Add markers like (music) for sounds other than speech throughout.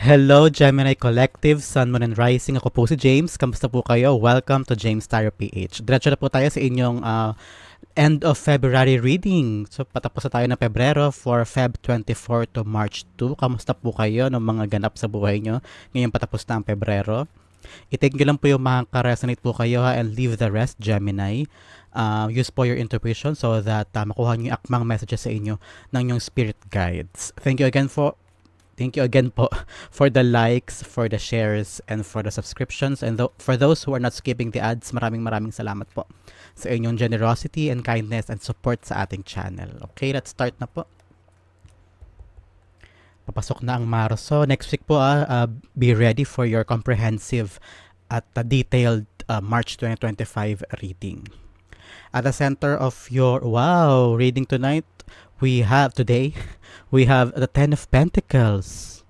Hello, Gemini Collective, Sun, Moon, and Rising. Ako po si James. Kamusta po kayo? Welcome to James Tarot PH. Diretso na po tayo sa inyong ah, end of February reading. So, patapos na tayo ng Pebrero for Feb 24 to March 2. Kamusta po kayo ng mga ganap sa buhay nyo? Ngayon patapos na ang Pebrero. I-take nyo lang po yung mga ka-resonate po kayo ha, and leave the rest, Gemini. Uh, use po your intuition so that uh, makuha nyo yung akmang messages sa inyo ng yung spirit guides. Thank you again for Thank you again po (laughs) for the likes, for the shares, and for the subscriptions. And tho- for those who are not skipping the ads, maraming maraming salamat po sa inyong generosity and kindness and support sa ating channel. Okay, let's start na po. Papasok na ang Marso. Next week po, ah, ah, be ready for your comprehensive at ah, detailed ah, March 2025 reading. At the center of your, wow, reading tonight, we have today, (laughs) we have the Ten of Pentacles.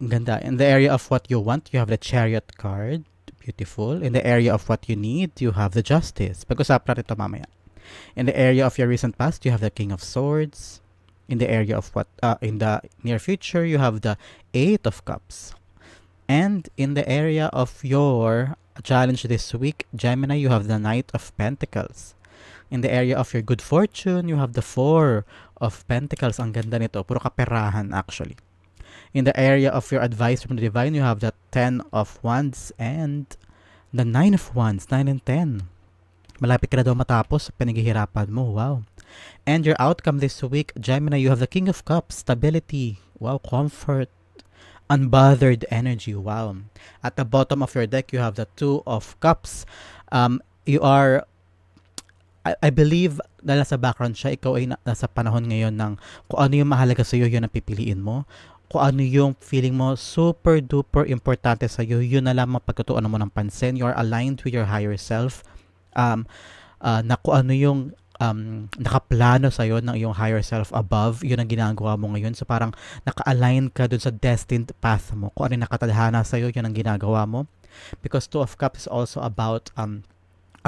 Ganda. In the area of what you want, you have the Chariot card. Beautiful. In the area of what you need, you have the Justice. Pag-usapan natin ito mamaya. In the area of your recent past, you have the King of Swords. In the area of what, uh, in the near future, you have the Eight of Cups. And in the area of your challenge this week, Gemini, you have the Knight of Pentacles. In the area of your good fortune, you have the Four of Pentacles. Ang ganda nito. Puro kaperahan actually. In the area of your advice from the divine, you have the Ten of Wands and the Nine of Wands, 9 and 10. Malapit ka na daw matapos pinaghihirapan mo. Wow. And your outcome this week, Gemini, you have the King of Cups, stability. Wow, comfort, unbothered energy. Wow. At the bottom of your deck, you have the Two of Cups. Um, you are I, I believe na nasa background siya, ikaw ay na, nasa panahon ngayon ng kung ano yung mahalaga sa iyo, yun ang pipiliin mo. Kung ano yung feeling mo super duper importante sa iyo, yun na lamang pagkatuunan mo ng pansin. You are aligned with your higher self. Um, uh, na kung ano yung um, nakaplano sa iyo ng iyong higher self above, yun ang ginagawa mo ngayon. So parang naka-align ka dun sa destined path mo. Kung ano yung nakatadhana sa iyo, yun ang ginagawa mo. Because Two of Cups is also about um,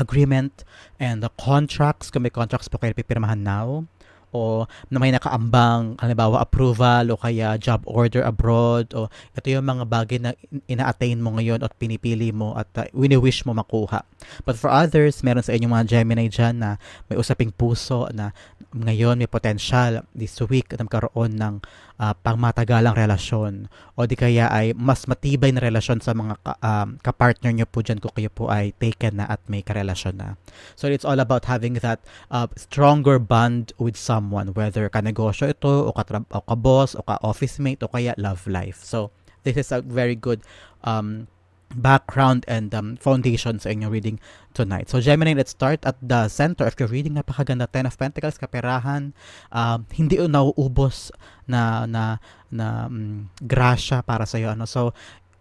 agreement and the contracts, kung may contracts po kayo pipirmahan now, o na may nakaambang, halimbawa approval o kaya job order abroad o ito yung mga bagay na ina-attain mo ngayon at pinipili mo at uh, wini-wish mo makuha. But for others, meron sa inyong mga Gemini dyan na may usaping puso na ngayon may potential this week na magkaroon ng uh, pangmatagalang relasyon o di kaya ay mas matibay na relasyon sa mga ka, um, kapartner nyo po dyan kung kayo po ay taken na at may karelasyon na. So it's all about having that uh, stronger bond with someone whether ka-negosyo ito o ka-boss o, ka-boss, o ka-office mate o kaya love life. So this is a very good um, background and um, foundation sa inyong reading tonight. So Gemini, let's start at the center of your reading. Napakaganda. Ten of Pentacles, kaperahan. Um, hindi nauubos na na na um, grasya para sa iyo ano. So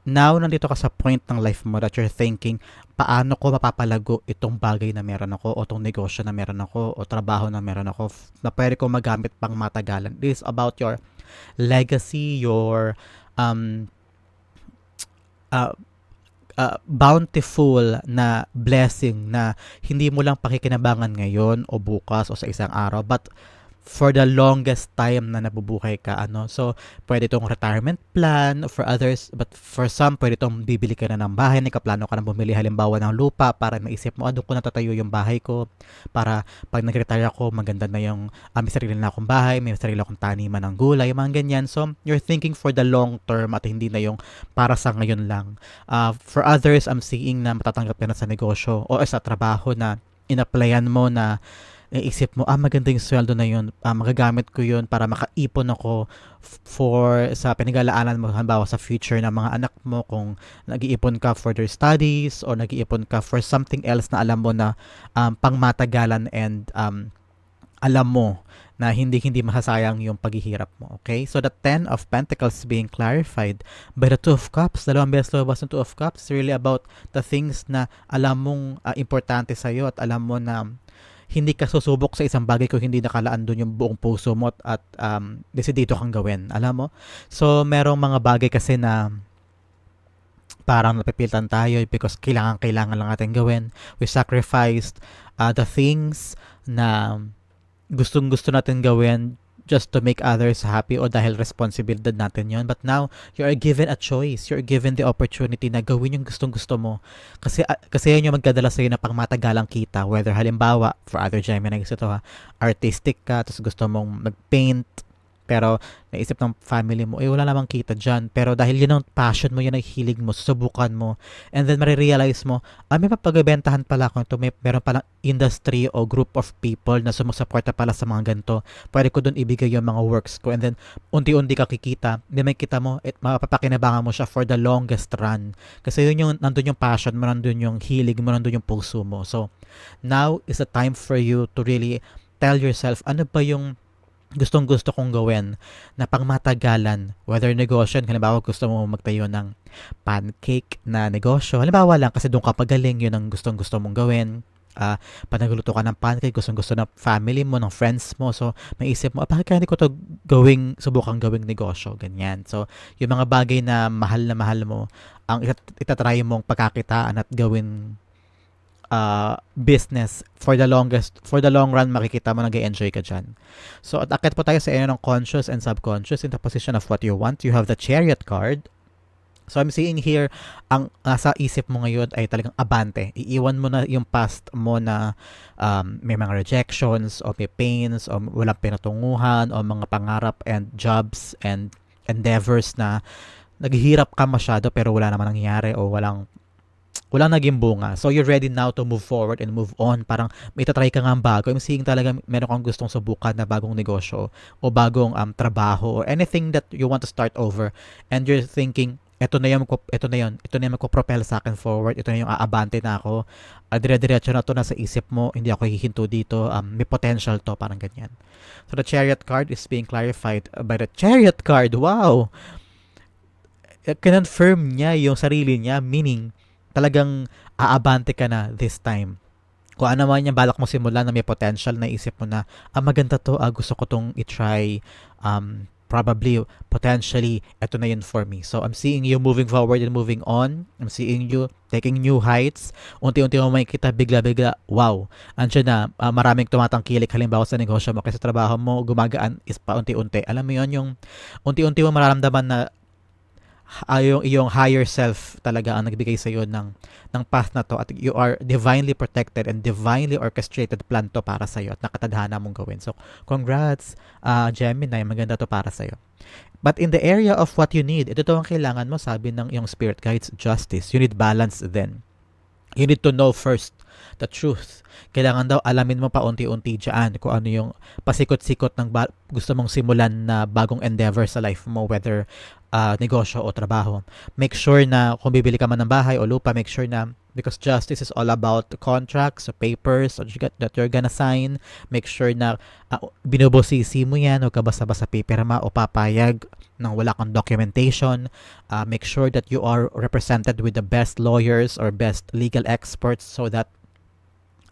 now nandito ka sa point ng life mo that you're thinking, paano ko mapapalago itong bagay na meron ako o itong negosyo na meron ako o trabaho na meron ako na pwede ko magamit pang matagalan. This is about your legacy, your um uh, uh, bountiful na blessing na hindi mo lang pakikinabangan ngayon o bukas o sa isang araw but for the longest time na nabubuhay ka ano? So pwede itong retirement plan for others but for some pwede itong bibili ka na ng bahay nakaplano ka na bumili halimbawa ng lupa para maisip mo ano ko natatayo yung bahay ko. Para pag nag-retire ako maganda na yung um, may sarili na akong bahay may sarili akong taniman ng gulay mga ganyan. So you're thinking for the long term at hindi na yung para sa ngayon lang. Uh, for others I'm seeing na matatanggap ka na sa negosyo o sa trabaho na inaplayan mo na naisip mo, ah, maganda yung sweldo na yun, ah, magagamit ko yun para makaipon ako for sa pinagalaanan mo, halimbawa sa future ng mga anak mo, kung nag-iipon ka for their studies or nag-iipon ka for something else na alam mo na um, pangmatagalan and um, alam mo na hindi hindi masasayang yung paghihirap mo. Okay? So the 10 of Pentacles being clarified by the 2 of Cups. Dalawang beses lumabas ng 2 of Cups. Really about the things na alam mong uh, importante sa iyo at alam mo na hindi ka susubok sa isang bagay kung hindi nakalaan doon yung buong puso mo at um, desidido kang gawin. Alam mo? So, merong mga bagay kasi na parang napipilitan tayo because kailangan kailangan lang natin gawin. We sacrificed uh, the things na gustong gusto natin gawin just to make others happy o dahil responsibilidad natin yon but now you are given a choice. You're given the opportunity na gawin yung gustong gusto mo. Kasi ah, kasi yun yung magdadala sa'yo na pangmatagalang kita. Whether halimbawa for other Gemini gusto to ha artistic ka tapos gusto mong mag-paint pero naisip ng family mo, eh wala namang kita dyan. Pero dahil yun ang passion mo, yun ang hilig mo, susubukan mo. And then marirealize mo, ah may mapagbebentahan pala ako ito. May meron palang industry o group of people na sumusuporta pala sa mga ganito. Pwede ko dun ibigay yung mga works ko. And then unti-unti ka kikita. Hindi may kita mo, it, mapapakinabangan mo siya for the longest run. Kasi yun yung, nandun yung passion mo, nandun yung hilig mo, nandun yung puso mo. So, now is the time for you to really tell yourself, ano ba yung gustong gusto kong gawin na pangmatagalan, whether negosyo, halimbawa gusto mo magtayo ng pancake na negosyo, halimbawa lang kasi doon ka pagaling, yun ang gustong gusto mong gawin, uh, pag nagluto ka ng pancake, gustong gusto ng family mo, ng friends mo, so maisip mo, ah, bakit kaya hindi ko to gawing, subukang gawing negosyo, ganyan. So, yung mga bagay na mahal na mahal mo, ang itat- itatry mong pagkakitaan at gawin uh, business for the longest for the long run makikita mo nag-enjoy ka dyan. So at akit po tayo sa inyo ng conscious and subconscious in the position of what you want. You have the chariot card. So I'm seeing here, ang nasa isip mo ngayon ay talagang abante. Iiwan mo na yung past mo na um, may mga rejections o may pains o walang pinatunguhan o mga pangarap and jobs and endeavors na naghihirap ka masyado pero wala naman nangyayari o walang walang naging bunga. So, you're ready now to move forward and move on. Parang may tatry ka nga bago. I'm seeing talaga meron kang gustong subukan na bagong negosyo o bagong um, trabaho or anything that you want to start over. And you're thinking, ito na yung, ito na yun, ito na yung magpo-propel sa akin forward, ito na yung aabante na ako, uh, dire-diretso na to nasa isip mo, hindi ako hihinto dito, um, may potential to, parang ganyan. So the chariot card is being clarified by the chariot card, wow! Kinonfirm niya yung sarili niya, meaning, talagang aabante ka na this time. Kung ano man yung balak mo simulan na may potential na isip mo na, ah maganda to, ah, gusto ko tong i-try, um, probably, potentially, ito na yun for me. So, I'm seeing you moving forward and moving on. I'm seeing you taking new heights. Unti-unti mo makikita bigla-bigla, wow, andyan na, uh, maraming tumatangkilik halimbawa sa negosyo mo kasi sa trabaho mo, gumagaan is pa unti-unti. Alam mo yon yung unti-unti mo mararamdaman na yung iyong higher self talaga ang nagbigay sa iyo ng ng path na to at you are divinely protected and divinely orchestrated plan to para sa iyo at nakatadhana mong gawin. So, congrats uh, Gemini, maganda to para sa iyo. But in the area of what you need, ito to ang kailangan mo, sabi ng iyong spirit guides, justice. You need balance then. You need to know first the truth. Kailangan daw alamin mo pa unti-unti dyan kung ano yung pasikot-sikot ng ba- gusto mong simulan na bagong endeavor sa life mo, whether uh, negosyo o trabaho. Make sure na kung bibili ka man ng bahay o lupa, make sure na because justice is all about contracts, so papers get, that you're gonna sign. Make sure na uh, binubosisi mo yan, huwag ka basta-basta pipirma o papayag nang wala kang documentation. Uh, make sure that you are represented with the best lawyers or best legal experts so that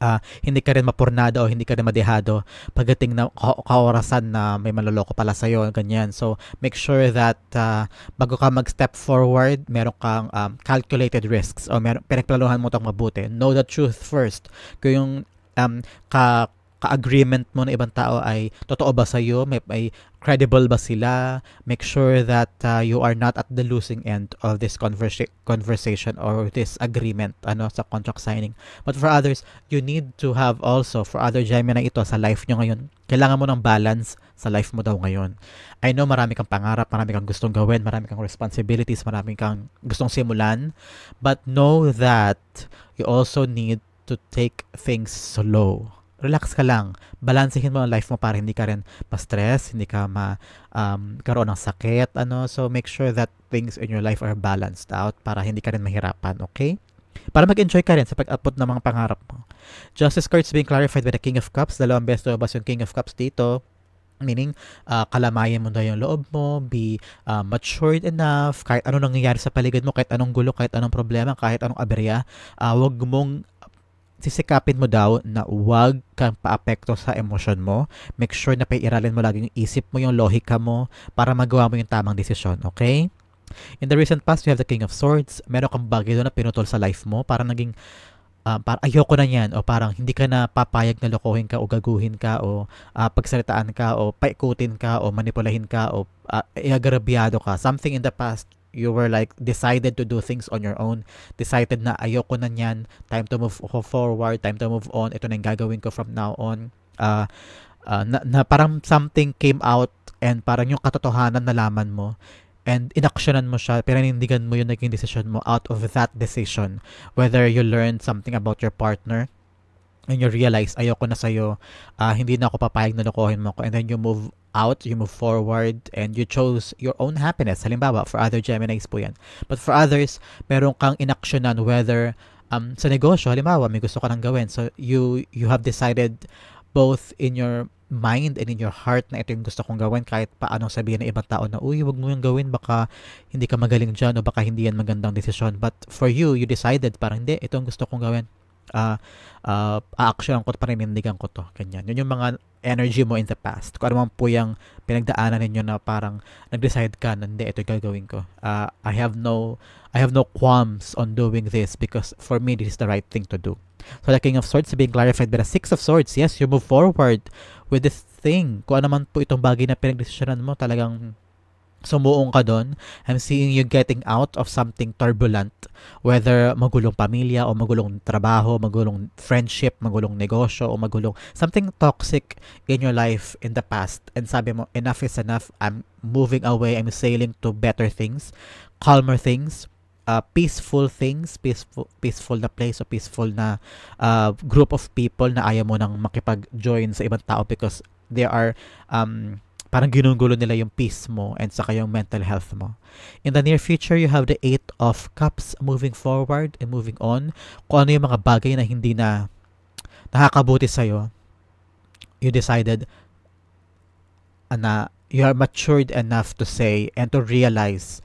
uh, hindi ka rin mapurnado o hindi ka rin madehado pagdating na kaorasan na may maloloko pala sa iyo ganyan. So make sure that uh, bago ka mag-step forward meron kang um, calculated risks o meron pinagplanuhan mo 'tong mabuti. Know the truth first. Kung yung um, ka ka-agreement mo ng ibang tao ay totoo ba sa iyo may, may credible ba sila? Make sure that uh, you are not at the losing end of this conversa- conversation or this agreement ano sa contract signing. But for others you need to have also for other Gemini ito sa life nyo ngayon kailangan mo ng balance sa life mo daw ngayon. I know marami kang pangarap marami kang gustong gawin marami kang responsibilities marami kang gustong simulan. But know that you also need to take things slow relax ka lang. Balansehin mo ang life mo para hindi ka rin ma-stress, hindi ka ma um, karoon ng sakit, ano. So make sure that things in your life are balanced out para hindi ka rin mahirapan, okay? Para mag-enjoy ka rin sa pag-upload ng mga pangarap mo. Justice cards being clarified by the King of Cups. Dalawang beses lumabas yung King of Cups dito. Meaning, uh, kalamayan mo na yung loob mo, be uh, matured enough, kahit anong nangyayari sa paligid mo, kahit anong gulo, kahit anong problema, kahit anong aberya, uh, wag mong sisikapin mo daw na huwag kang paapekto sa emosyon mo. Make sure na paiiralin mo lagi yung isip mo, yung lohika mo, para magawa mo yung tamang desisyon, okay? In the recent past, you have the King of Swords. Meron kang bagay doon na pinutol sa life mo para naging um, para ayoko na yan o parang hindi ka na papayag na lokohin ka o gaguhin ka o uh, pagsalitaan ka o paikutin ka o manipulahin ka o uh, iagarabyado ka. Something in the past you were like decided to do things on your own. Decided na ayoko na niyan. Time to move forward. Time to move on. Ito na yung gagawin ko from now on. Uh, uh, na, na parang something came out and parang yung katotohanan nalaman mo and inaksyonan mo siya, pinanindigan mo yung naging decision mo out of that decision. Whether you learned something about your partner, and you realize, ayoko na sa'yo, uh, hindi na ako papayag na lokohin mo ko, and then you move out, you move forward, and you chose your own happiness. Halimbawa, for other Geminis po yan. But for others, meron kang inaksyonan whether um, sa negosyo, halimbawa, may gusto ka nang gawin. So, you, you have decided both in your mind and in your heart na ito yung gusto kong gawin kahit paano sabihin ng ibang tao na uy wag mo yung gawin baka hindi ka magaling dyan o baka hindi yan magandang desisyon but for you you decided parang hindi ito ang gusto kong gawin uh, uh, a-action ko paninindigan ko to ganyan yun yung mga energy mo in the past kung ano man po yung pinagdaanan ninyo na parang nag-decide ka hindi ito yung gagawin ko uh, I have no I have no qualms on doing this because for me this is the right thing to do So the King of Swords being clarified by the Six of Swords. Yes, you move forward with this thing. Kung ano man po itong bagay na pinagdesisyonan mo, talagang sumuong ka doon. I'm seeing you getting out of something turbulent. Whether magulong pamilya o magulong trabaho, magulong friendship, magulong negosyo o magulong something toxic in your life in the past. And sabi mo, enough is enough. I'm moving away. I'm sailing to better things, calmer things uh, peaceful things, peaceful, peaceful na place o peaceful na uh, group of people na ayaw mo nang makipag-join sa ibang tao because they are um, parang ginugulo nila yung peace mo and saka yung mental health mo. In the near future, you have the Eight of Cups moving forward and moving on. Kung ano yung mga bagay na hindi na nakakabuti sa'yo, you decided na you are matured enough to say and to realize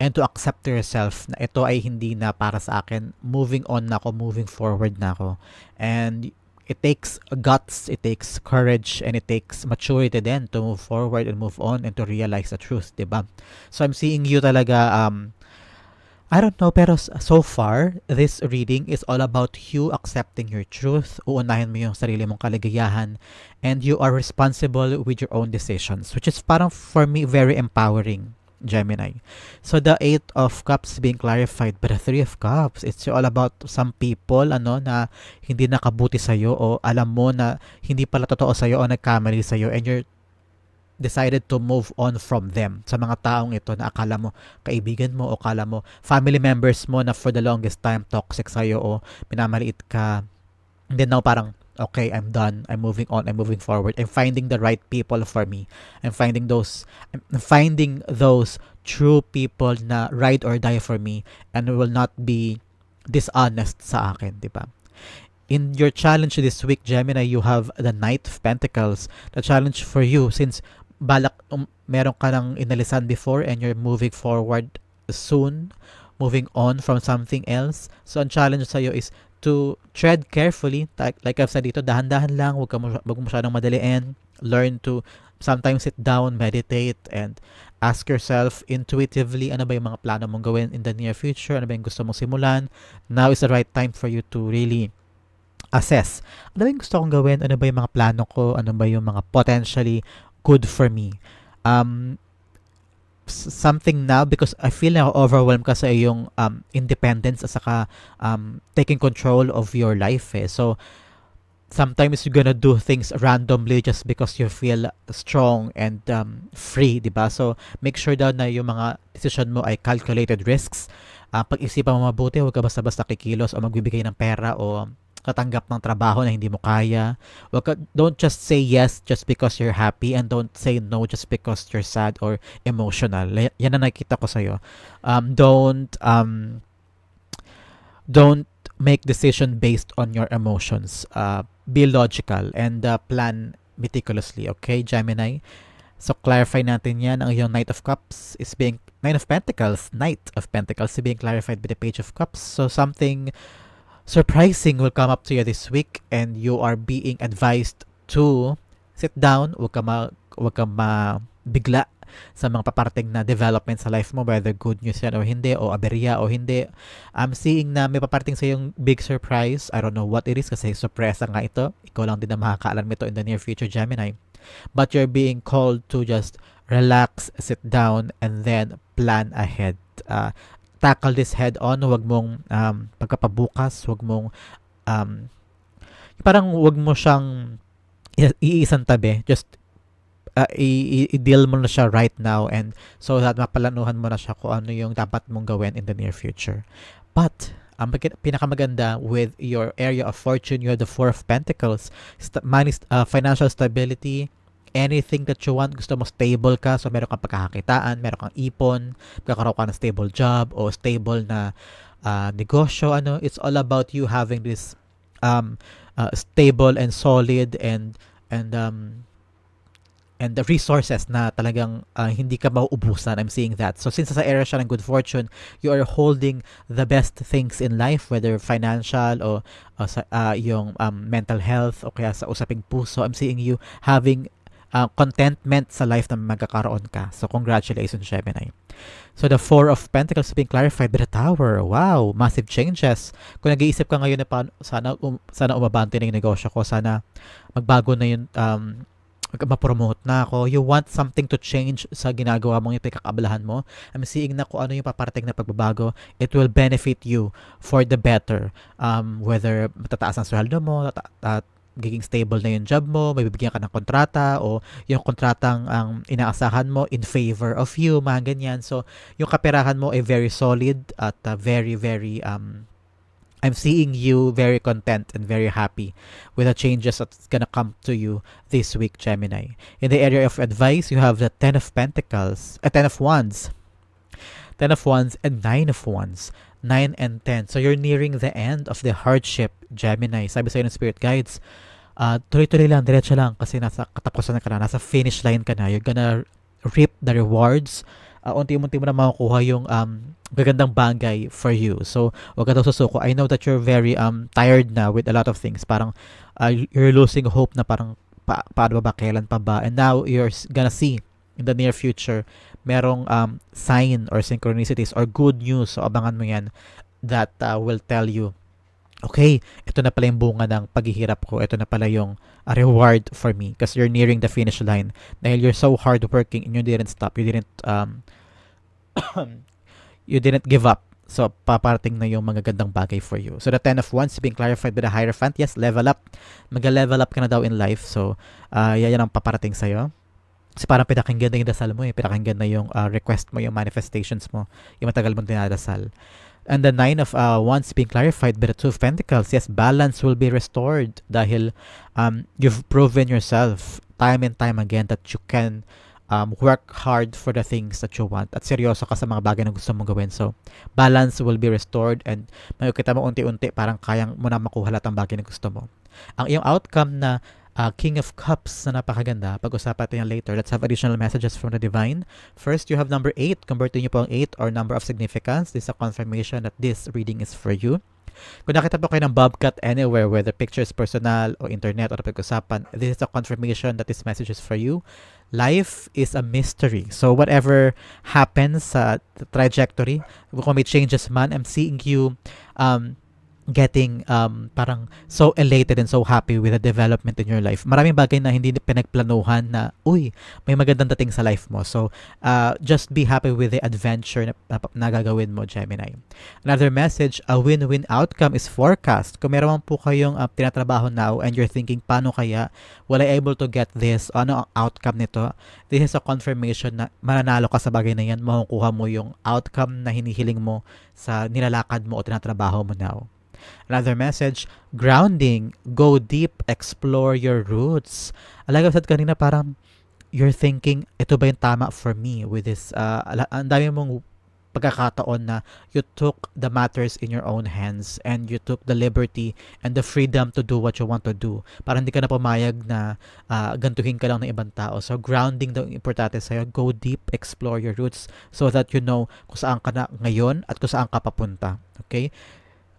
and to accept yourself na ito ay hindi na para sa akin. Moving on na ako, moving forward na ako. And it takes guts, it takes courage, and it takes maturity then to move forward and move on and to realize the truth, di ba? So I'm seeing you talaga, um, I don't know, pero so far, this reading is all about you accepting your truth, uunahin mo yung sarili mong kaligayahan, and you are responsible with your own decisions, which is parang for me very empowering Gemini. So the Eight of Cups being clarified by the Three of Cups. It's all about some people ano na hindi nakabuti sa iyo o alam mo na hindi pala totoo sa iyo o nagkamali sa iyo and you're decided to move on from them sa mga taong ito na akala mo kaibigan mo o akala mo family members mo na for the longest time toxic sa iyo o minamaliit ka and then now parang okay, I'm done. I'm moving on. I'm moving forward. I'm finding the right people for me. I'm finding those I'm finding those true people na ride or die for me and will not be dishonest sa akin, di ba? In your challenge this week, Gemini, you have the Knight of Pentacles. The challenge for you, since balak um, meron ka nang inalisan before and you're moving forward soon, moving on from something else. So, ang challenge sa'yo is to tread carefully. Like, I've said dito, dahan-dahan lang, huwag, ka wag mo masyadong madaliin. Learn to sometimes sit down, meditate, and ask yourself intuitively ano ba yung mga plano mong gawin in the near future, ano ba yung gusto mong simulan. Now is the right time for you to really assess. Ano ba yung gusto kong gawin? Ano ba yung mga plano ko? Ano ba yung mga potentially good for me? Um, something now because I feel na overwhelmed ka sa iyong um, independence at saka um, taking control of your life eh. So, sometimes you're gonna do things randomly just because you feel strong and um, free, di ba? So, make sure daw na yung mga decision mo ay calculated risks. Uh, pag-isipan mo mabuti, huwag ka basta-basta kikilos o magbibigay ng pera o katanggap ng trabaho na hindi mo kaya. Don't just say yes just because you're happy and don't say no just because you're sad or emotional. Yan na nakita ko sa'yo. Um, don't, um, don't make decision based on your emotions. Uh, be logical and uh, plan meticulously. Okay, Gemini? So, clarify natin yan. Ang yung Knight of Cups is being, Knight of Pentacles, Knight of Pentacles is being clarified by the Page of Cups. So, something surprising will come up to you this week and you are being advised to sit down, wag ka ma, wag ka ma bigla sa mga paparting na development sa life mo, whether good news yan o hindi, o aberya o hindi. I'm seeing na may paparting sa yung big surprise. I don't know what it is kasi surprise nga ito. Ikaw lang din na makakaalam ito in the near future, Gemini. But you're being called to just relax, sit down, and then plan ahead. Uh, tackle this head on. Huwag mong um, pagkapabukas, huwag mong um, parang huwag mo siyang iisang tabi. Just uh, i-deal mo na siya right now and so that mapalanuhan mo na siya kung ano yung dapat mong gawin in the near future. But, ang pinakamaganda with your area of fortune, you have the Four of Pentacles, st- money, uh, financial stability, anything that you want, gusto mo stable ka, so meron kang pagkakakitaan, meron kang ipon, magkakaroon ka ng stable job o stable na uh, negosyo, ano, it's all about you having this um, uh, stable and solid and and um, and the resources na talagang uh, hindi ka mauubusan. I'm seeing that. So since sa area siya ng good fortune, you are holding the best things in life, whether financial o uh, sa, uh, yung um, mental health o kaya sa usaping puso. I'm seeing you having uh, contentment sa life na magkakaroon ka. So congratulations, Gemini. So the Four of Pentacles being clarified by the Tower. Wow, massive changes. Kung nag-iisip ka ngayon na paano, sana, um, sana umabante na yung negosyo ko, sana magbago na yung um, ma-promote na ako. You want something to change sa ginagawa mong yung pinakakabalahan mo. I'm seeing na kung ano yung paparating na pagbabago, it will benefit you for the better. Um, whether matataas ang sweldo mo, tata- at giging stable na yung job mo, may bibigyan ka ng kontrata o yung kontratang ang inaasahan mo in favor of you, mga ganyan. So, yung kaperahan mo ay very solid at uh, very, very um, I'm seeing you very content and very happy with the changes that's gonna come to you this week, Gemini. In the area of advice, you have the Ten of Pentacles, a uh, Ten of Wands, Ten of Wands, and Nine of Wands. 9 and 10. So you're nearing the end of the hardship, Gemini. Sabi sa'yo ng Spirit Guides, uh, tuloy-tuloy lang, diretso lang kasi nasa katapusan na ka na, nasa finish line ka na. You're gonna reap the rewards uh, unti-unti mo na makukuha yung um, gagandang bagay for you. So, wag ka daw susuko. I know that you're very um, tired na with a lot of things. Parang uh, you're losing hope na parang pa paano ba ba, kailan pa ba? And now you're gonna see in the near future merong um, sign or synchronicities or good news. So, abangan mo yan that uh, will tell you okay, ito na pala yung bunga ng paghihirap ko. Ito na pala yung uh, reward for me because you're nearing the finish line. Dahil you're so hardworking and you didn't stop. You didn't um, (coughs) you didn't give up. So, paparating na yung magagandang bagay for you. So, the 10 of Wands being clarified by the Hierophant. Yes, level up. Mag-level up ka na daw in life. So, uh, yan ang paparating sa'yo. Kasi parang pinakinggan na yung dasal mo eh. Pinakinggan na yung uh, request mo, yung manifestations mo. Yung matagal mong dinadasal. And the nine of uh, wands being clarified by the two of pentacles. Yes, balance will be restored dahil um, you've proven yourself time and time again that you can um, work hard for the things that you want at seryoso ka sa mga bagay na gusto mong gawin. So, balance will be restored and makikita mo unti-unti parang kayang mo na makuha lahat ang bagay na gusto mo. Ang iyong outcome na uh, King of Cups na napakaganda. Pag-usapan natin yan later. Let's have additional messages from the Divine. First, you have number 8. Convertin niyo po ang 8 or number of significance. This is a confirmation that this reading is for you. Kung nakita po kayo ng Bobcat anywhere, whether pictures personal o internet o pag-usapan, this is a confirmation that this message is for you. Life is a mystery. So whatever happens sa uh, trajectory, kung may changes man, I'm seeing you um, getting um, parang so elated and so happy with the development in your life. Maraming bagay na hindi pinagplanuhan na, uy, may magandang dating sa life mo. So, uh, just be happy with the adventure na, na, gagawin mo, Gemini. Another message, a win-win outcome is forecast. Kung meron po kayong uh, tinatrabaho now and you're thinking, paano kaya will I able to get this? Ano ang outcome nito? This is a confirmation na mananalo ka sa bagay na yan, makukuha mo yung outcome na hinihiling mo sa nilalakad mo o tinatrabaho mo now. Another message, grounding, go deep, explore your roots. Alaga sa kanina parang you're thinking, ito ba yung tama for me with this, uh, ang dami mong pagkakataon na you took the matters in your own hands and you took the liberty and the freedom to do what you want to do. Para hindi ka na pumayag na uh, gantuhin ka lang ng ibang tao. So grounding daw importante sa'yo. Go deep, explore your roots so that you know kung saan ka na ngayon at kung saan ka papunta. Okay?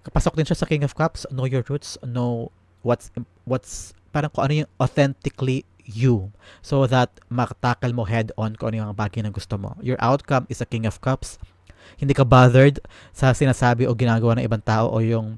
Kapasok din siya sa King of Cups, know your roots, know what's what's parang kung ano yung authentically you so that makatakal mo head on kung ano yung bagay na gusto mo. Your outcome is a King of Cups. Hindi ka bothered sa sinasabi o ginagawa ng ibang tao o yung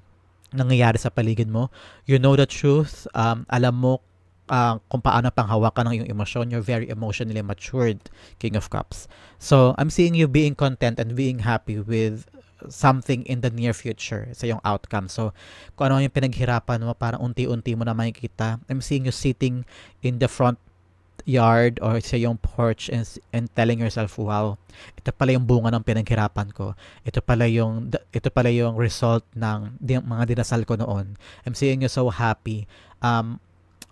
nangyayari sa paligid mo. You know the truth. Um, alam mo uh, kung paano panghawakan ng iyong emosyon. You're very emotionally matured, King of Cups. So, I'm seeing you being content and being happy with something in the near future sa yung outcome. So, kung ano yung pinaghirapan mo, parang unti-unti mo na makikita. I'm seeing you sitting in the front yard or sa yung porch and, and telling yourself, wow, ito pala yung bunga ng pinaghirapan ko. Ito pala yung ito pala yung result ng di, mga dinasal ko noon. I'm seeing you so happy. Um,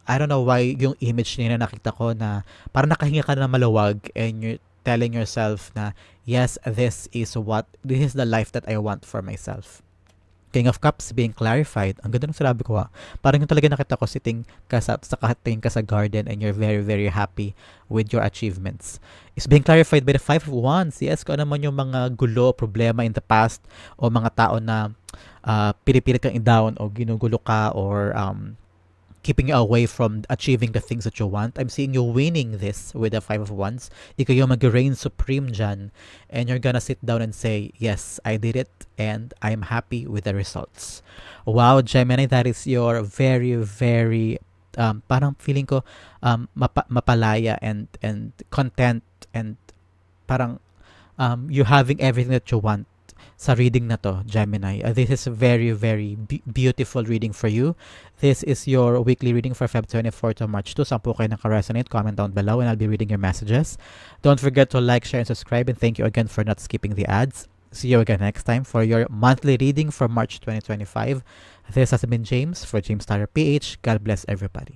I don't know why yung image niya na nakita ko na parang nakahinga ka na maluwag and you're telling yourself na yes, this is what this is the life that I want for myself. King of Cups being clarified. Ang ganda ng sinabi ko ha. Parang yung talaga nakita ko sitting ka sa, sa ka sa garden and you're very, very happy with your achievements. It's being clarified by the Five of Wands. Yes, kung ano man yung mga gulo, problema in the past o mga tao na uh, pinipilit kang i-down o ginugulo ka or um, keeping you away from achieving the things that you want. I'm seeing you winning this with the Five of Wands. Ikaw yung mag-reign supreme dyan. And you're gonna sit down and say, yes, I did it and I'm happy with the results. Wow, Gemini, that is your very, very, um, parang feeling ko, um, mapa- mapalaya and, and content and parang um, you having everything that you want sa reading na to, Gemini. Uh, this is a very, very be- beautiful reading for you. This is your weekly reading for Feb 24 to March 2. Saan po kayo naka-resonate? Comment down below and I'll be reading your messages. Don't forget to like, share, and subscribe. And thank you again for not skipping the ads. See you again next time for your monthly reading for March 2025. This has been James for James Tyler PH. God bless everybody.